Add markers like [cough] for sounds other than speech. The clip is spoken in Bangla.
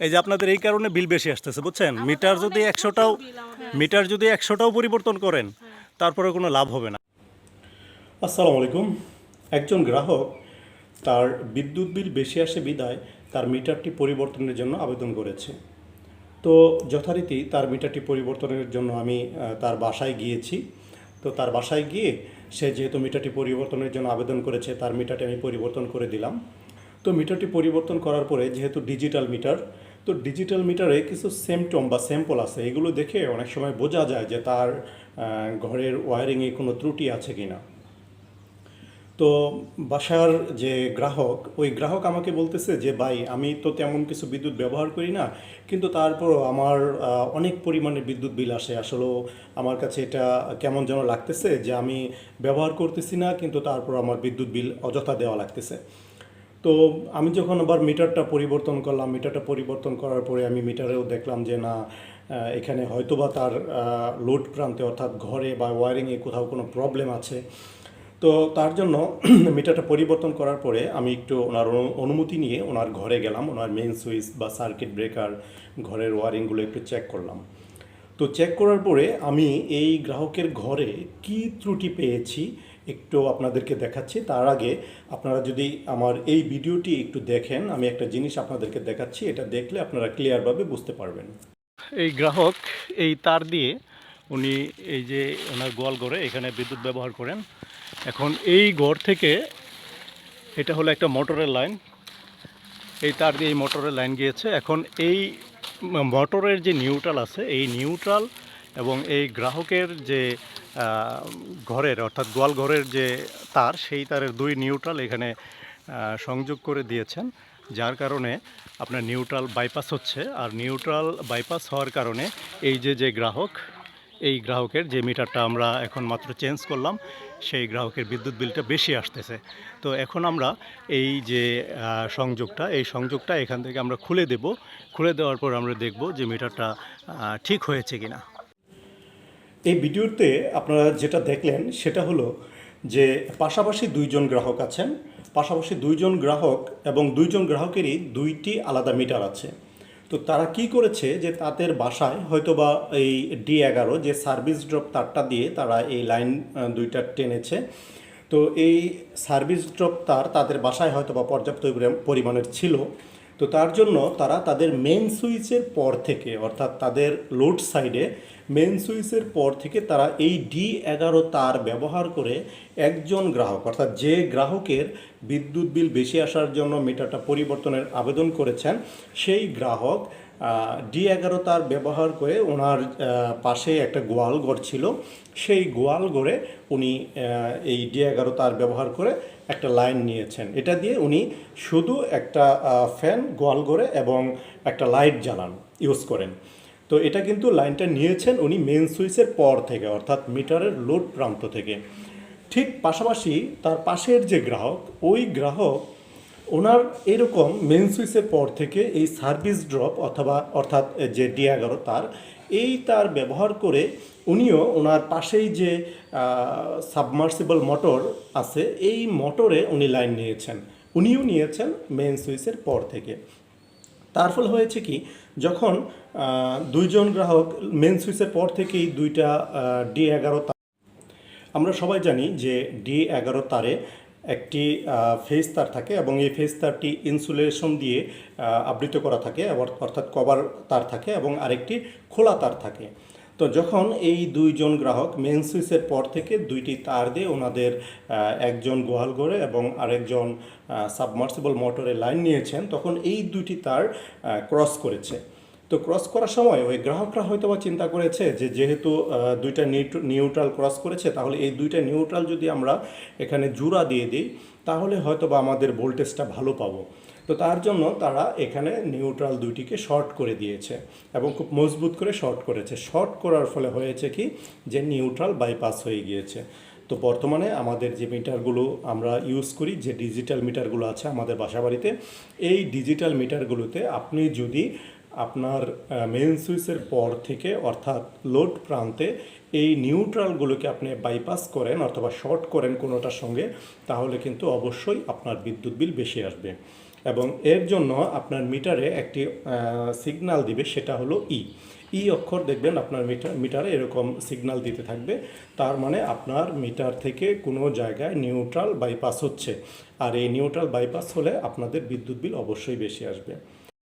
এই যে আপনাদের এই কারণে বিল বেশি আসতেছে বুঝছেন? মিটার যদি একশোটাও মিটার যদি একশোটাও পরিবর্তন করেন তারপরে কোনো লাভ হবে না। আসসালামু আলাইকুম। একজন গ্রাহক তার বিদ্যুৎ বিল বেশি আসে বিদায় তার মিটারটি পরিবর্তনের জন্য আবেদন করেছে। তো যথারীতি তার মিটারটি পরিবর্তনের জন্য আমি তার বাসায় গিয়েছি। তো তার বাসায় গিয়ে সে যেহেতু মিটারটি পরিবর্তনের জন্য আবেদন করেছে তার মিটারটি আমি পরিবর্তন করে দিলাম। তো মিটারটি পরিবর্তন করার পরে, যেহেতু ডিজিটাল মিটার তো ডিজিটাল মিটারে কিছু সেমটম বা স্যাম্পল আছে, এগুলো দেখে অনেক সময় বোঝা যায় যে তার ঘরের ওয়ারিংয়ে কোনো ত্রুটি আছে কি না তো বাসার যে গ্রাহক, ওই গ্রাহক আমাকে বলতেছে যে, ভাই, আমি তো তেমন কিছু বিদ্যুৎ ব্যবহার করি না, কিন্তু তারপরও আমার অনেক পরিমাণে বিদ্যুৎ বিল আসে। আসলেও আমার কাছে এটা কেমন যেন লাগতেছে যে, আমি ব্যবহার করতেছি না, কিন্তু তারপর আমার বিদ্যুৎ বিল অযথা দেওয়া লাগতেছে। তো আমি যখন আবার মিটারটা পরিবর্তন করলাম, মিটারটা পরিবর্তন করার পরে আমি মিটারেও দেখলাম যে না এখানে হয়তোবা তার লোড প্রান্তে অর্থাৎ ঘরে বা ওয়ারিংয়ে কোথাও কোনো প্রবলেম আছে। তো তার জন্য [clears throat] মিটারটা পরিবর্তন করার পরে আমি একটু ওনার অনু- অনুমতি নিয়ে ওনার ঘরে গেলাম, ওনার মেইন সুইচ বা সার্কিট ব্রেকার ঘরের ওয়ারিংগুলো একটু চেক করলাম। তো চেক করার পরে আমি এই গ্রাহকের ঘরে কি ত্রুটি পেয়েছি একটু আপনাদেরকে দেখাচ্ছি। তার আগে আপনারা যদি আমার এই ভিডিওটি একটু দেখেন, আমি একটা জিনিস আপনাদেরকে দেখাচ্ছি, এটা দেখলে আপনারা ক্লিয়ারভাবে বুঝতে পারবেন। এই গ্রাহক, এই তার দিয়ে উনি এই যে ওনার গোয়াল ঘরে এখানে বিদ্যুৎ ব্যবহার করেন। এখন এই ঘর থেকে এটা হলো একটা মোটরের লাইন। এই তার দিয়ে এই মোটরের লাইন গিয়েছে। এখন এই মোটরের যে নিউট্রাল আছে, এই নিউট্রাল এবং এই গ্রাহকের যে ঘরের, অর্থাৎ গোয়াল ঘরের যে তার, সেই তারের দুই নিউট্রাল এখানে সংযোগ করে দিয়েছেন, যার কারণে আপনার নিউট্রাল বাইপাস হচ্ছে। আর নিউট্রাল বাইপাস হওয়ার কারণে এই যে যে গ্রাহক, এই গ্রাহকের যে মিটারটা আমরা এখন মাত্র চেঞ্জ করলাম, সেই গ্রাহকের বিদ্যুৎ বিলটা বেশি আসতেছে। তো এখন আমরা এই যে সংযোগটা, এই সংযোগটা এখান থেকে আমরা খুলে দেব। খুলে দেওয়ার পর আমরা দেখব যে মিটারটা ঠিক হয়েছে কিনা। এই ভিডিওতে আপনারা যেটা দেখলেন সেটা হলো যে পাশাপাশি দুইজন গ্রাহক আছেন, পাশাপাশি দুইজন গ্রাহক এবং দুইজন গ্রাহকেরই দুইটি আলাদা মিটার আছে। তো তারা কি করেছে যে তাদের বাসায় হয়তোবা এই ডি এগারো যে সার্ভিস ড্রপ তারটা দিয়ে তারা এই লাইন দুইটা টেনেছে। তো এই সার্ভিস ড্রপ তার তাদের বাসায় হয়তো বা পর্যাপ্ত পরিমাণের ছিল। তো তার জন্য তারা তাদের মেন সুইচের পর থেকে, অর্থাৎ তাদের লোড সাইডে মেন সুইচের পর থেকে তারা এই ডি এগারো তার ব্যবহার করে একজন গ্রাহক, অর্থাৎ যে গ্রাহকের বিদ্যুৎ বিল বেশি আসার জন্য মিটারটা পরিবর্তনের আবেদন করেছেন, সেই গ্রাহক ডি এগারো তার ব্যবহার করে ওনার পাশে একটা গোয়াল ঘর ছিল। সেই গোয়াল ঘরে উনি এই ডি এগারো তার ব্যবহার করে একটা লাইন নিয়েছেন। এটা দিয়ে উনি শুধু একটা ফ্যান গোয়াল ঘরে এবং একটা লাইট জ্বালান, ইউজ করেন। তো এটা কিন্তু লাইনটা নিয়েছেন উনি মেন সুইচের পর থেকে, অর্থাৎ মিটারের লোড প্রান্ত থেকে। ঠিক পাশাপাশি তার পাশের যে গ্রাহক, ওই গ্রাহক ওনার এরকম মেন সুইচের পর থেকে এই সার্ভিস ড্রপ অথবা অর্থাৎ যে ডি এগারো তার, এই তার ব্যবহার করে উনিও ওনার পাশেই যে সাবমার্সিবল মোটর আছে, এই মোটরে উনি লাইন নিয়েছেন। উনিও নিয়েছেন মেন সুইচের পর থেকে। তার ফলে হয়েছে কি, যখন দুইজন গ্রাহক মেন সুইচের পর থেকেই দুইটা ডি এগারো আমরা সবাই জানি যে ডি এগারো তারে একটি ফেস তার থাকে এবং এই ফেস তারটি ইনসুলেশন দিয়ে আবৃত করা থাকে অর- অর্থাৎ কভার তার থাকে এবং আরেকটি খোলা তার থাকে। তো যখন এই দুইজন গ্রাহক মেন সুইচের পর থেকে দুইটি তার দিয়ে ওনাদের একজন গোয়াল ঘরে এবং আরেকজন সাবমার্সিবল মোটরে লাইন নিয়েছেন, তখন এই দুইটি তার ক্রস করেছে। তো ক্রস করার সময় ওই গ্রাহকরা হয়তো বা চিন্তা করেছে যে যেহেতু দুইটা নিউট্র- নিউট্রাল ক্রস করেছে, তাহলে এই দুইটা নিউট্রাল যদি আমরা এখানে জুড়া দিয়ে দিই, তাহলে হয়তো বা আমাদের ভোল্টেজটা ভালো পাবো। তো তার জন্য তারা এখানে নিউট্রাল দুইটিকে শর্ট করে দিয়েছে এবং খুব মজবুত করে শর্ট করেছে। শর্ট করার ফলে হয়েছে কি যে নিউট্রাল বাইপাস হয়ে গিয়েছে। তো বর্তমানে আমাদের যে মিটারগুলো আমরা ইউজ করি, যে ডিজিটাল মিটারগুলো আছে আমাদের বাসাবাড়িতে, এই ডিজিটাল মিটারগুলোতে আপনি যদি আপনার মেন সুইচের পর থেকে, অর্থাৎ লোড প্রান্তে এই নিউট্রালগুলোকে আপনি বাইপাস করেন অথবা শর্ট করেন কোনোটার সঙ্গে, তাহলে কিন্তু অবশ্যই আপনার বিদ্যুৎ বিল বেশি আসবে। এবং এর জন্য আপনার মিটারে একটি সিগন্যাল দিবে, সেটা হলো ই ই অক্ষর দেখবেন আপনার মিটার মিটারে এরকম সিগন্যাল দিতে থাকবে, তার মানে আপনার মিটার থেকে কোনো জায়গায় নিউট্রাল বাইপাস হচ্ছে। আর এই নিউট্রাল বাইপাস হলে আপনাদের বিদ্যুৎ বিল অবশ্যই বেশি আসবে।